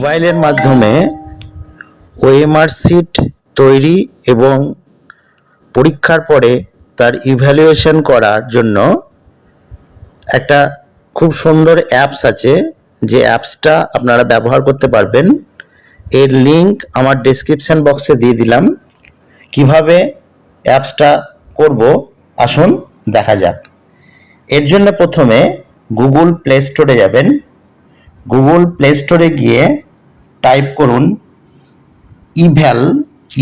মোবাইলের মাধ্যমে OMR sheet তৈরি এবং পরীক্ষার পরে তার ইভ্যালুয়েশন করার জন্য একটা খুব সুন্দর অ্যাপস আছে। যে অ্যাপসটা আপনারা ব্যবহার করতে পারবেন। এর লিংক আমার ডেসক্রিপশন বক্সে দিয়ে দিলাম। কীভাবে অ্যাপসটা করব? আসুন দেখা যাক। এর জন্য প্রথমে গুগল প্লে স্টোরে যাবেন। গুগল প্লে স্টোরে গিয়ে টাইপ করুন eval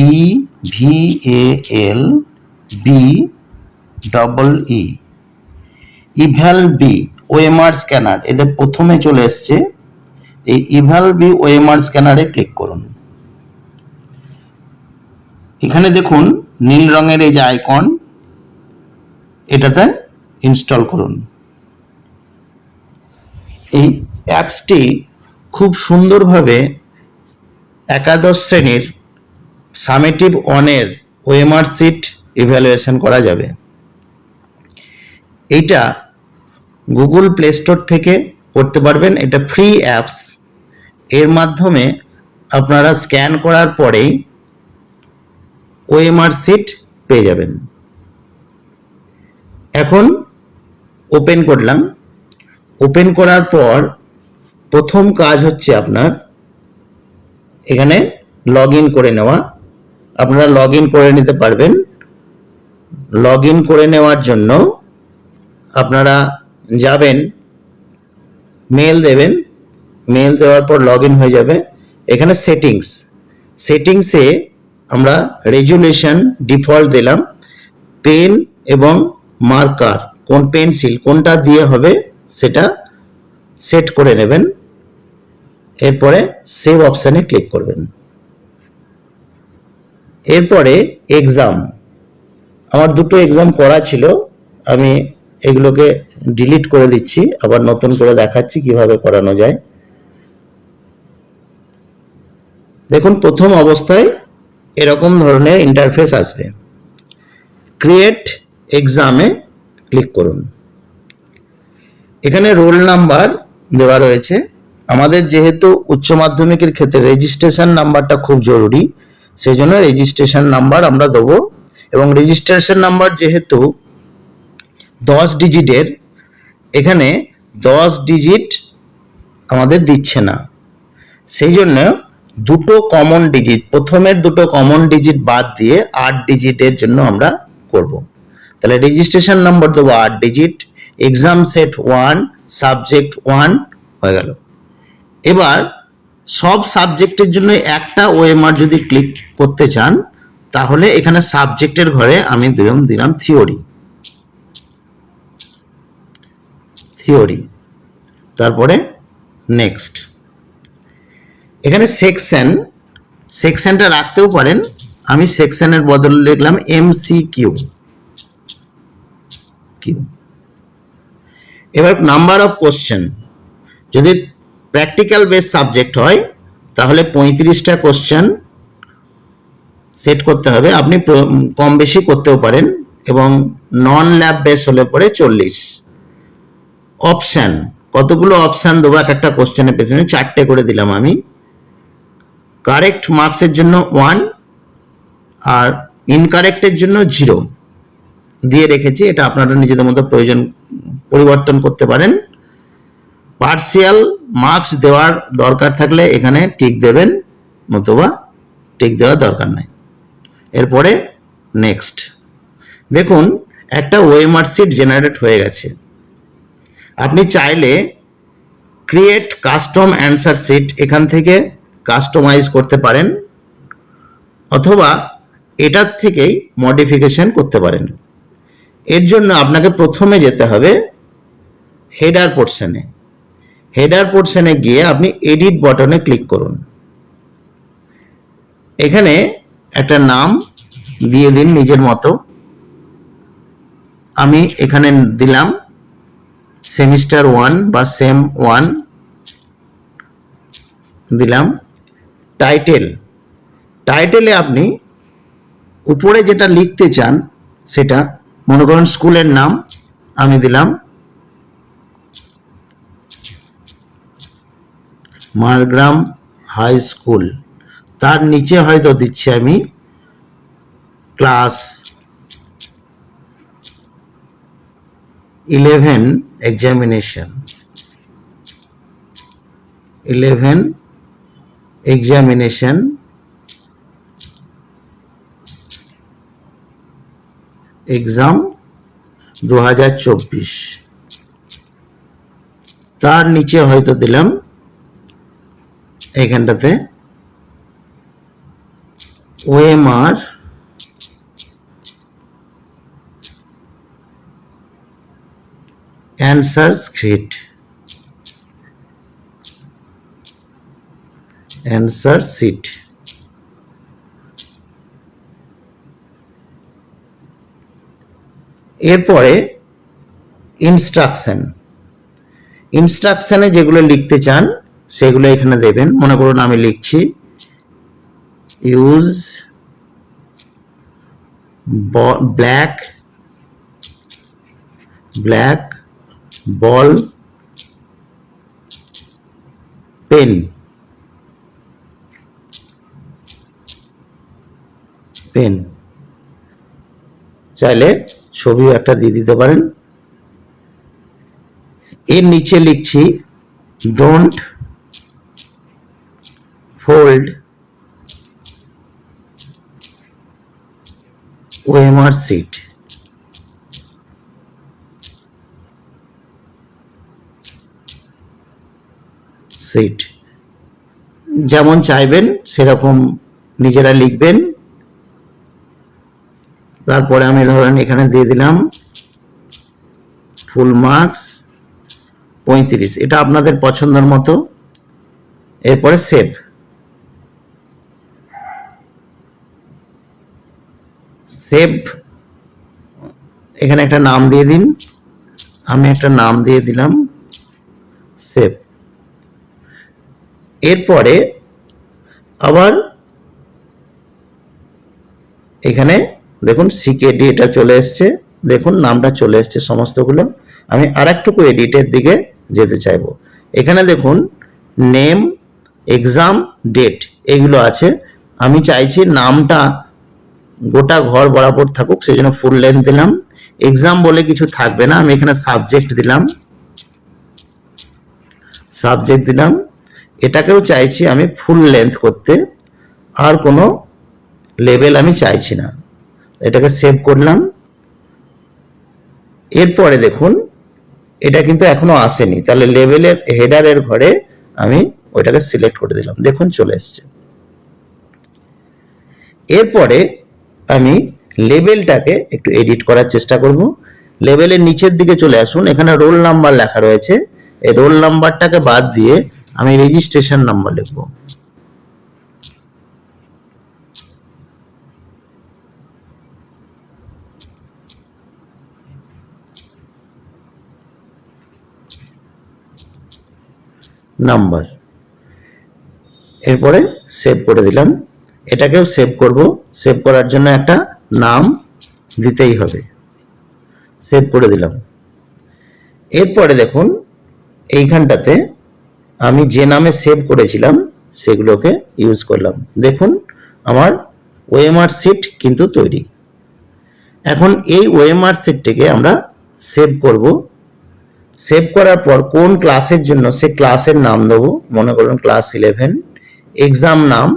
E V A L B double E eval B OMR scanner এদের প্রথমে চলে এসছে। এই ইভ্যাল বি ওএমআর স্ক্যানারে ক্লিক করুন। এখানে দেখুন, নীল রঙের এই যে আইকন এটাতে ইনস্টল করুন। এই অ্যাপসটি খুব সুন্দরভাবে একাদশ শ্রেণির সামেটিভ ওয়ানের ওএমআর সিট ইভ্যালুয়েশন করা যাবে। এইটা গুগল প্লে স্টোর থেকে করতে পারবেন। এটা ফ্রি অ্যাপস এর মাধ্যমে আপনারা স্ক্যান করার পরেই ওএমআর সিট পেয়ে যাবেন। এখন ওপেন করলাম। ওপেন করার পর প্রথম কাজ হচ্ছে আপনার এখানে লগ করে নেওয়া। আপনারা লগ করে নিতে পারবেন। লগ করে নেওয়ার জন্য আপনারা যাবেন মেল দেবেন। মেল দেওয়ার পর লগ হয়ে যাবে। এখানে সেটিংস সেটিংসে আমরা রেজুলেশন ডিফল্ট দিলাম। পেন এবং মার্কার কোন পেন্সিল কোনটা দিয়ে হবে সেটা সেট করে নেবেন। এরপরে সেভ অপশানে ক্লিক করবেন। এরপরে এক্সাম আমার দুটো এক্সাম করা ছিল, আমি এগুলোকে ডিলিট করে দিচ্ছি, আবার নতুন করে দেখাচ্ছি কীভাবে করানো যায়। দেখুন, প্রথম অবস্থায় এরকম ধরনের ইন্টারফেস আসবে। ক্রিয়েট এক্সামে ক্লিক করুন। এখানে রোল নাম্বার দেওয়া রয়েছে। আমাদের যেহেতু উচ্চ মাধ্যমিকের ক্ষেত্রে রেজিস্ট্রেশন নাম্বারটা খুব জরুরি সেই জন্য রেজিস্ট্রেশন নাম্বার আমরা দেবো। এবং রেজিস্ট্রেশন নাম্বার যেহেতু দশ ডিজিটের এখানে দশ ডিজিট আমাদের দিচ্ছে না। সেই জন্য দুটো কমন ডিজিট প্রথমের দুটো কমন ডিজিট বাদ দিয়ে আট ডিজিটের জন্য আমরা করব। তাহলে রেজিস্ট্রেশন নাম্বার দেবো আট digit exam set one subject one হয়ে গেল। এবার সব সাবজেক্টের জন্য একটা ওএমআর যদি ক্লিক করতে চান, তাহলে এখানে সাবজেক্টের ঘরে আমি দিলাম দিলাম থিওরি। থিওরি। তারপরে নেক্সট। এখানে সেকশন, সেকশনটা রাখতেও পারেন। আমি সেকশনের বদলে লিখলাম এমসি কিউ কিউ এবার নাম্বার অফ কোশ্চেন। যদি প্র্যাকটিক্যাল বেস সাবজেক্ট হয়, তাহলে পঁয়ত্রিশটা কোশ্চেন সেট করতে হবে। আপনি কম বেশি করতেও পারেন এবং নন ল্যাব বেস হলে পরে চল্লিশ। অপশান কতগুলো অপশান দেবো? এক একটা কোশ্চেনের পেছনে চারটে করে দিলাম আমি। কারেক্ট মার্কসের জন্য ওয়ান আর ইনকারেক্টের জন্য জিরো দিয়ে রেখেছি, এটা আপনারা নিজেদের মতো প্রয়োজন, পরিবর্তন করতে পারেন। পার্সিয়াল মার্কস দেওয়ার দরকার থাকলে এখানে টিক দেবেন, নতুবা টিক দেওয়ার দরকার নাই। এরপরে নেক্সট দেখুন, একটা ওয়েমার সিট জেনারেট হয়ে গেছে। আপনি চাইলে ক্রিয়েট কাস্টম অ্যান্সার সিট এখান থেকে কাস্টমাইজ করতে পারেন, অথবা এটার থেকেই মডিফিকেশন করতে পারেন। এর জন্য আপনাকে প্রথমে যেতে হবে হেডার পোর্শনে হেডার পোর্শনে গিয়ে আপনি এডিট বটনে ক্লিক করুন। এখানে একটা নাম দিয়ে দিন নিজের মতো। আমি এখানে দিলাম সেমিস্টার ওয়ান বা সেম ওয়ান দিলাম টাইটেল টাইটেলে আপনি উপরে যেটা লিখতে চান সেটা, মনে করুন স্কুলের নাম, আমি দিলাম মারগ্রাম হাই স্কুল। তার নিচে হয়তো দিচ্ছি আমি class eleven examination. Eleven examination. Exam দু হাজার চব্বিশ। তার নিচে হয়তো দিলাম এখানটাতে OMR answer script answer sheet এরপরে ইনস্ট্রাকশন ইনস্ট্রাকশনে যেগুলো লিখতে চান সেগুলো এখানে দেবেন। মনে করুন আমি লিখছি use black black ball pen pen চাইলে ছবিও একটা দিয়ে দিতে পারেন। এর নিচে লিখছি don't fold OMR sheet sheet যেমন চাইবেন, সেরকম নিজেরা লিখবেন। তারপরে আমি ধরেন এখানে দিয়ে দিলাম ফুল মার্কস পঁয়ত্রিশ। এটা আপনাদের পছন্দের মতো। এরপরে সেভ সেভ, এখানে একটা নাম দিয়ে দিন। আমি একটা নাম দিয়ে দিলাম, সেভ। এরপরে আবার এখানে দেখুন সিকেডি এটা চলে এসছে। দেখুন নামটা চলে এসছে সমস্তগুলো। আমি আর একটুকু এডিটের দিকে যেতে চাইব। এখানে দেখুন নেম এক্সাম ডেট এগুলো আছে। আমি চাইছি নামটা গোটা ঘর বরাবর থাকুক, সেই জন্য ফুল লেন্থ দিলাম। এক্সাম বলে কিছু থাকবে না, আমি এখানে সাবজেক্ট দিলাম। সাবজেক্ট দিলাম। এটাকেও চাইছি আমি ফুল লেন্থ করতে, আর কোনো লেভেল আমি চাইছি না। এটাকে সেভ করলাম। এরপরে দেখুন, এটা কিন্তু এখনও আসেনি। তাহলে লেভেলের হেডারের ঘরে আমি ওইটাকে সিলেক্ট করে দিলাম। দেখুন, চলে এসছে। এরপরে আমি লেভেলটাকে একটু এডিট করার চেষ্টা করব। লেভেলের নিচের দিকে চলে আসুন, এখানে রোল নাম্বার লেখা রয়েছে। এই রোল নাম্বারটাকে বাদ দিয়ে আমি রেজিস্ট্রেশন নাম্বার লিখব। নাম্বার এরপরে সেভ করে দিলাম। এটাকেও সেভ করব। সেভ করার জন্য একটা নাম দিতেই হবে। সেভ করে দিলাম। এরপরে দেখুন, এইখানটাতে আমি যে নামে সেভ করেছিলাম, সেগুলোকে ইউজ করলাম। দেখুন, আমার ওএমআর সিট কিন্তু তৈরি। এখন এই ওএমআর সিটটিকে আমরা সেভ করব। সেভ করার পর কোন ক্লাসের জন্য সে ক্লাসের নাম দেবো? মনে করুন ক্লাস ইলেভেন এক্সাম নাম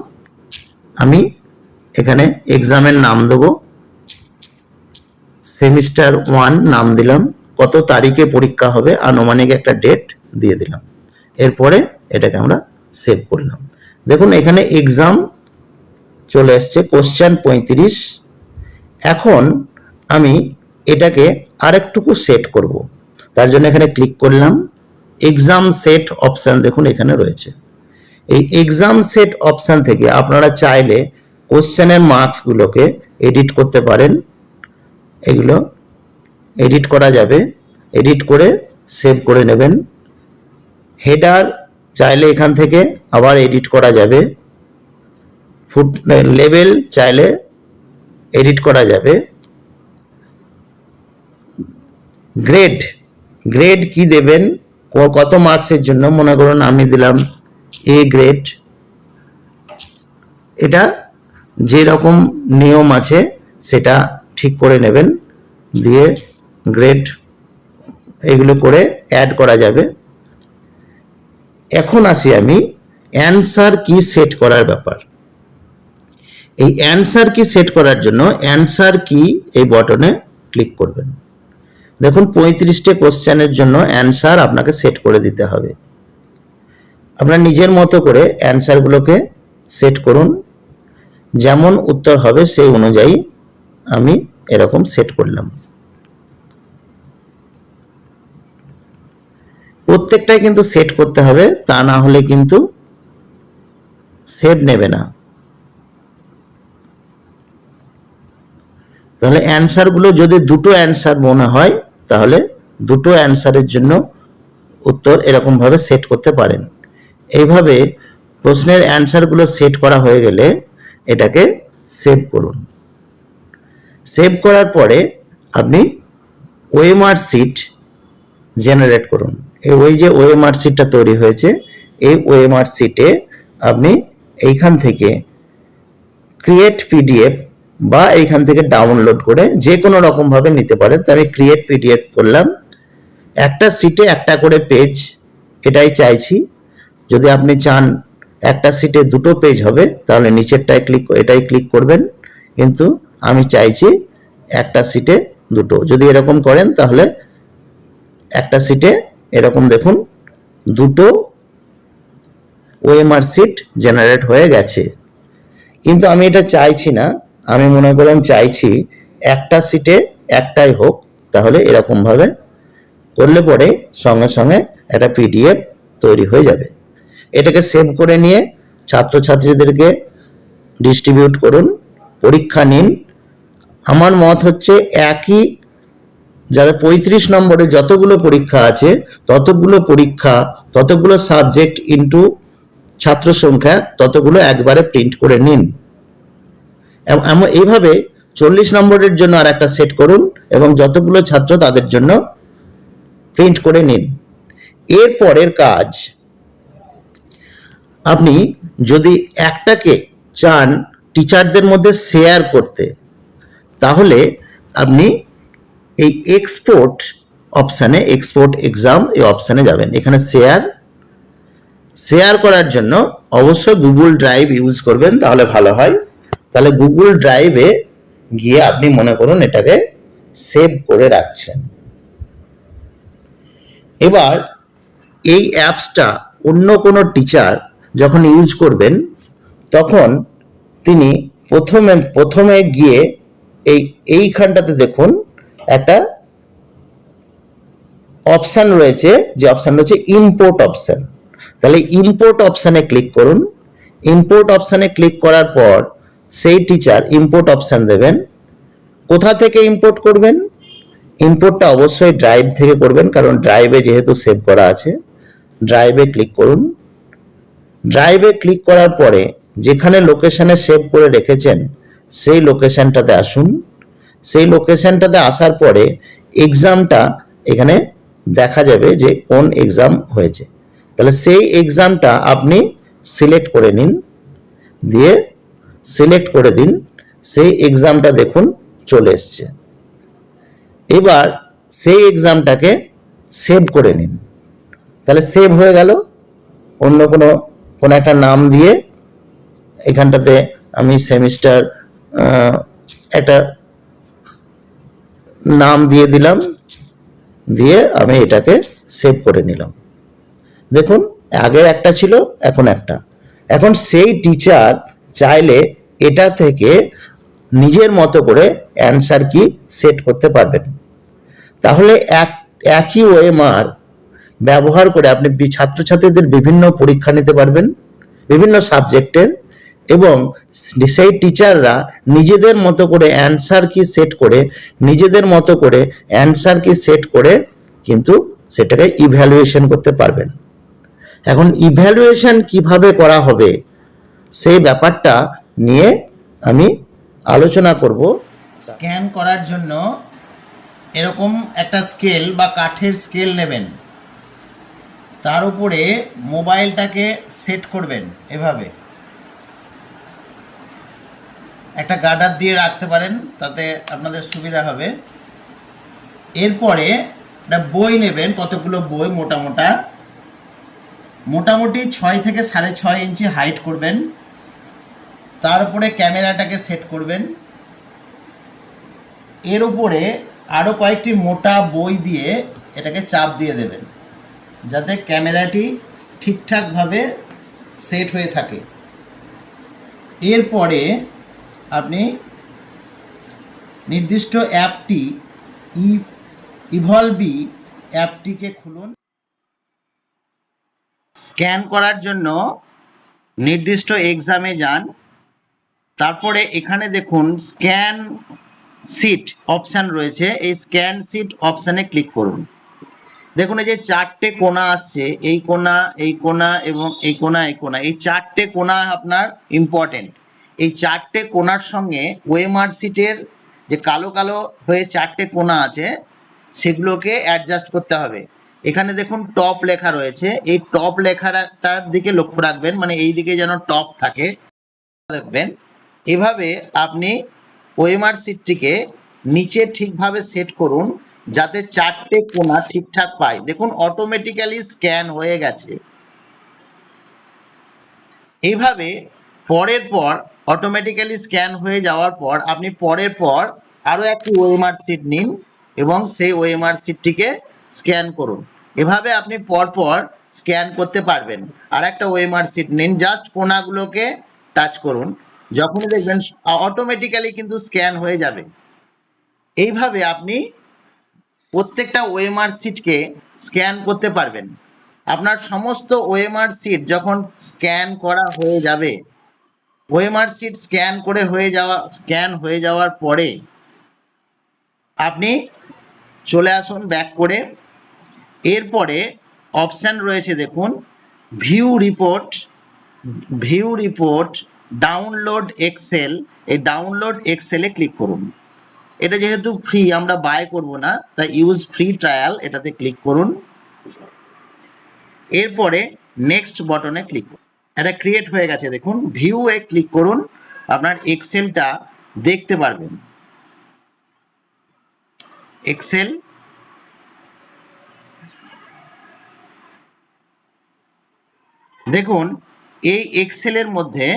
আমি এখানে এক্সামের নাম দেবো। সেমিস্টার ওয়ান নাম দিলাম। কত তারিখে পরীক্ষা হবে? আনুমানিক একটা ডেট দিয়ে দিলাম। এরপরে এটাকে আমরা সেভ করলাম দেখুন, এখানে এক্সাম চলে এসছে কোশ্চেন পঁয়ত্রিশ। এখন আমি এটাকে আরেকটুকু সেট করব। তার জন্য এখানে ক্লিক করলাম। এক্সাম সেট অপশান দেখুন, এখানে রয়েছে। এই এক্সাম সেট অপশান থেকে আপনারা চাইলে কোশ্চেনের মার্কসগুলোকে এডিট করতে পারেন। এগুলো এডিট করা যাবে। এডিট করে সেভ করে নেবেন। হেডার চাইলে এখান থেকে আবার এডিট করা যাবে। ফুট লেভেল চাইলে এডিট করা যাবে। গ্রেড গ্রেড কি দেবেন? কত মার্কসের জন্য? মনে করুন আমি দিলাম এ গ্রেড এটা যে রকম নিয়ম আছে সেটা ঠিক করে নেবেন, দিয়ে গ্রেড এগুলো করে অ্যাড করা যাবে। এখন আসি আমি অ্যান্সার কি সেট করার ব্যাপার। এই অ্যান্সার কি সেট করার জন্য অ্যান্সার কি এই বটনে ক্লিক করবেন। দেখুন পঁয়ত্রিশটা কোশ্চেনের জন্য অ্যান্সার আপনাকে সেট করে দিতে হবে। আপনার নিজের মতো করে অ্যান্সারগুলোকে সেট করুন। যেমন উত্তর হবে সেই অনুযায়ী আমি এরকম সেট করলাম। প্রত্যেকটাই কিন্তু সেট করতে হবে, তা না হলে কিন্তু সেভ নেবে না। তাহলে অ্যান্সারগুলো যদি দুটো অ্যান্সার মনে হয়, তাহলে দুটো অ্যান্সারের জন্য উত্তর এরকমভাবে সেট করতে পারেন। এইভাবে প্রশ্নের অ্যান্সারগুলো সেট করা হয়ে গেলে এটাকে সেভ করুন। সেভ করার পরে আপনি ওএমআর সিট জেনারেট করুন। এই ওই যে ওএমআর সিটটা তৈরি হয়েছে, এই ওএমআর সিটে আপনি এইখান থেকে ক্রিয়েট পিডিএফ বা এইখান থেকে ডাউনলোড করে যে কোনো রকমভাবে নিতে পারেন। তো আমি ক্রিয়েট পিডিএফ করলাম। একটা সিটে একটা করে পেজ এটাই চাইছি। যদি আপনি চান একটা সিটে দুটো পেজ হবে, তাহলে নিচেরটায় ক্লিক এটাই ক্লিক করবেন। কিন্তু আমি চাইছি একটা সিটে দুটো। যদি এরকম করেন, তাহলে একটা সিটে এরকম দেখুন, দুটো ওএমআর সিট জেনারেট হয়ে গেছে। কিন্তু আমি এটা চাইছি না। আমি মনে করলাম চাইছি একটা সিটে একটাই হোক, তাহলে এরকমভাবে করলে পরে সঙ্গে সঙ্গে একটা পিডিএফ তৈরি হয়ে যাবে। এটাকে সেভ করে নিয়ে ছাত্রছাত্রীদেরকে ডিস্ট্রিবিউট করুন, পরীক্ষা নিন। আমার মত হচ্ছে একই যারা পঁয়ত্রিশ নম্বরে যতগুলো পরীক্ষা আছে, ততগুলো পরীক্ষা, ততগুলো সাবজেক্ট ইন্টু ছাত্র সংখ্যা, ততগুলো একবারে প্রিন্ট করে নিন। এইভাবে চল্লিশ নম্বরের জন্য আর একটা সেট করুন এবং যতগুলো ছাত্র তাদের জন্য প্রিন্ট করে নিন। এর পরের কাজ আপনি যদি একটাকে চান টিচারদের মধ্যে শেয়ার করতে, তাহলে আপনি এই এক্সপোর্ট অপশানে এক্সপোর্ট এক্সাম এই অপশানে যাবেন। এখানে শেয়ার শেয়ার করার জন্য অবশ্যই গুগল ড্রাইভ ইউজ করবেন, তাহলে ভালো হয়। তাহলে গুগল ড্রাইভে গিয়ে আপনি মনে করুন এটাকে সেভ করে রাখছেন। এবার এই অ্যাপসটা অন্য কোনো টিচার যখন ইউজ করবেন, তখন তিনি প্রথমে প্রথমে গিয়ে এই, এইখানটাতে দেখুন, একটা অপশান রয়েছে, যে অপশান রয়েছে ইম্পোর্ট অপশান তাহলে ইম্পোর্ট অপশানে ক্লিক করুন। ইম্পোর্ট অপশানে ক্লিক করার পর সেই টিচার ইম্পোর্ট অপশান দেবেন। কোথা থেকে ইম্পোর্ট করবেন? ইম্পোর্টটা অবশ্যই ড্রাইভ থেকে করবেন, কারণ ড্রাইভে যেহেতু সেভ করা আছে ড্রাইভে ক্লিক করুন। ড্রাইভে ক্লিক করার পরে যেখানে লোকেশনে সেভ করে রেখেছেন, সেই লোকেশনটাতে আসুন। সেই লোকেশনটাতে আসার পরে এক্সামটা এখানে দেখা যাবে যে কোন এক্সাম হয়েছে। তাহলে সেই এক্সামটা আপনি সিলেক্ট করে নিন, দিয়ে সিলেক্ট করে দিন, সেই এক্সামটা দেখুন চলে এসছে। এবার সেই এক্সামটাকে সেভ করে নিন। তাহলে সেভ হয়ে গেল, অন্য কোনো কোনো একটা নাম দিয়ে এখানটাতে আমি সেমিস্টার একটা নাম দিয়ে দিলাম, দিয়ে আমি এটাকে সেভ করে নিলাম। দেখুন, আগের একটা ছিল, এখন একটা। এখন সেই টিচার চাইলে এটা থেকে নিজের মতো করে অ্যান্সার কি সেট করতে পারবেন। তাহলে এক, একই ওএমআর ব্যবহার করে আপনি ছাত্রছাত্রীদের বিভিন্ন পরীক্ষা নিতে পারবেন, বিভিন্ন সাবজেক্টের এবং সেই টিচাররা নিজেদের মতো করে অ্যান্সার কি সেট করে, নিজেদের মতো করে অ্যান্সার কি সেট করে কিন্তু সেটাকে ইভ্যালুয়েশন করতে পারবেন। এখন ইভ্যালুয়েশন কীভাবে করা হবে সেই ব্যাপারটা নিয়ে আমি আলোচনা করব। স্ক্যান করার জন্য এরকম একটা স্কেল বা কাঠের স্কেল নেবেন। তার উপরে মোবাইলটাকে সেট করবেন এভাবে। একটা গার্ডার দিয়ে রাখতে পারেন, তাতে আপনাদের সুবিধা হবে। এরপরে একটা বই নেবেন, কতগুলো বই মোটা মোটা। মোটামুটি ছয় থেকে সাড়ে ছয় ইঞ্চি হাইট করবেন। তার উপরে ক্যামেরাটাকে সেট করবেন। এর উপরে আরও কয়েকটি মোটা বই দিয়ে এটাকে চাপ দিয়ে দেবেন। যাতে ক্যামেরাটি ঠিকঠাকভাবে সেট হয়ে থাকে। এরপরে আপনি নির্দিষ্ট অ্যাপটি ই ইভলবি অ্যাপটিকে খুলুন। স্ক্যান করার জন্য নির্দিষ্ট এক্সামে যান। তারপরে এখানে দেখুন স্ক্যান সিট অপশান রয়েছে। এই স্ক্যান সিট অপশানে ক্লিক করুন। দেখুন, এই যে চারটে কোনা আসছে, এই কোণা এই কোণা এবং এই কোণা এই কোণা, এই চারটে কোনা আপনার ইম্পর্টেন্ট এই চারটে কোনার সঙ্গে ওয়েমার সিটের যে কালো কালো হয়ে চারটে কোনা আছে, সেগুলোকে অ্যাডজাস্ট করতে হবে। এখানে দেখুন টপ লেখা রয়েছে। এই টপ লেখাটার দিকে লক্ষ্য রাখবেন মানে এই দিকে যেন টপ থাকে। দেখবেন, এভাবে আপনি ওয়েমার সিটটিকে নিচে ঠিকভাবে সেট করুন। যাতে চারটে কোনা ঠিকঠাক পায়। দেখুন অটোমেটিক্যালি স্ক্যান হয়ে গেছে। এইভাবে পরের পর অটোমেটিক্যালি স্ক্যান হয়ে যাওয়ার পর, আপনি পরের পর আরও একটি ওএমআর সিট নিন এবং সেই ওএমআর সিটটিকে স্ক্যান করুন। এভাবে আপনি পরপর স্ক্যান করতে পারবেন। আর একটা ওএমআর সিট নিন জাস্ট কোনাগুলোকে টাচ করুন। যখনই দেখবেন অটোমেটিক্যালি কিন্তু স্ক্যান হয়ে যাবে। এইভাবে আপনি প্রত্যেকটা ওএমআর সিটকে স্ক্যান করতে পারবেন। আপনার সমস্ত ওএমআর সিট যখন স্ক্যান করা হয়ে যাবে ওএমআর সিট স্ক্যান করে হয়ে যাওয়া স্ক্যান হয়ে যাওয়ার পরে আপনি চলে আসুন ব্যাক করে। এরপরে অপশান রয়েছে দেখুন view report view report download excel এই ডাউনলোড এক্সেলে ক্লিক করুন। এটা যেহেতু ফ্রি আমরা বাই করব না, তাই ইউজ ফ্রি ট্রায়াল এটাতে ক্লিক করুন। এরপরে নেক্সট বটনে ক্লিক করুন। এটা ক্রিয়েট হয়ে গেছে, দেখুন ভিউ এ ক্লিক করুন, আপনার এক্সেলটা দেখতে পারবেন। এক্সেল দেখুন, এই এক্সেলের মধ্যে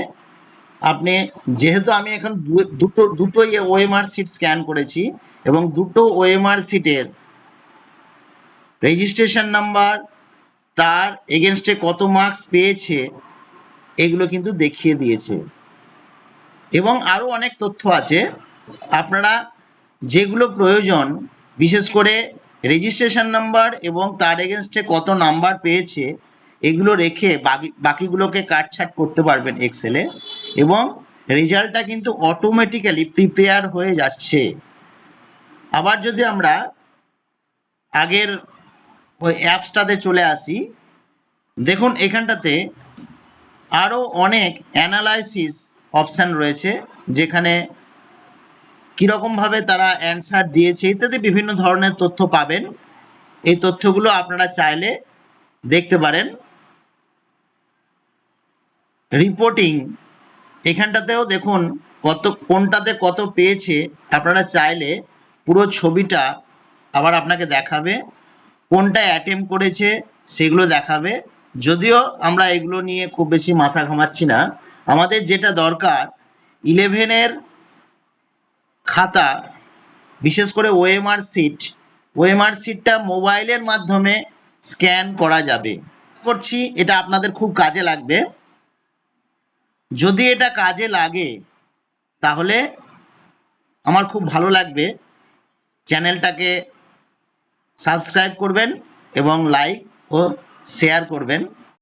আপনি যেহেতু আমি এখন দুটো দুটো ওএমআর সিট স্ক্যান করেছি এবং দুটো ওএমআর সিটের রেজিস্ট্রেশন নাম্বার তার এগেনস্টে কত মার্কস পেয়েছে, এগুলো কিন্তু দেখিয়ে দিয়েছে। এবং আরও অনেক তথ্য আছে। আপনারা যেগুলো প্রয়োজন, বিশেষ করে রেজিস্ট্রেশন নাম্বার এবং তার এগেনস্টে কত নাম্বার পেয়েছে এগুলো রেখে বাকি, বাকিগুলোকে কাটছাট করতে পারবেন এক্সেলে এবং রেজাল্টটা কিন্তু অটোমেটিক্যালি প্রিপেয়ার হয়ে যাচ্ছে। আবার যদি আমরা আগের ওই অ্যাপসটাতে চলে আসি, দেখুন এখানটাতে আরও অনেক অ্যানালাইসিস অপশান রয়েছে, যেখানে কীরকমভাবে তারা অ্যান্সার দিয়েছে, ইত্যাদি বিভিন্ন ধরনের তথ্য পাবেন। এই তথ্যগুলো আপনারা চাইলে দেখতে পারেন। রিপোর্টিং এখানটাতেও দেখুন কত, কোনটাতে কত পেয়েছে আপনারা চাইলে পুরো ছবিটা আবার আপনাকে দেখাবে, কোনটা অ্যাটেম্প করেছে সেগুলো দেখাবে। যদিও আমরা এগুলো নিয়ে খুব বেশি মাথা ঘামাচ্ছি না। আমাদের যেটা দরকার ইলেভেনের খাতা, বিশেষ করে ওএমআর সিট ওএমআর সিটটা মোবাইলের মাধ্যমে স্ক্যান করা যাবে। করছি, এটা আপনাদের খুব কাজে লাগবে। যদি এটা কাজে লাগে, তাহলে আমার খুব ভালো লাগবে। চ্যানেলটাকে সাবস্ক্রাইব করবেন এবং লাইক ও শেয়ার করবেন।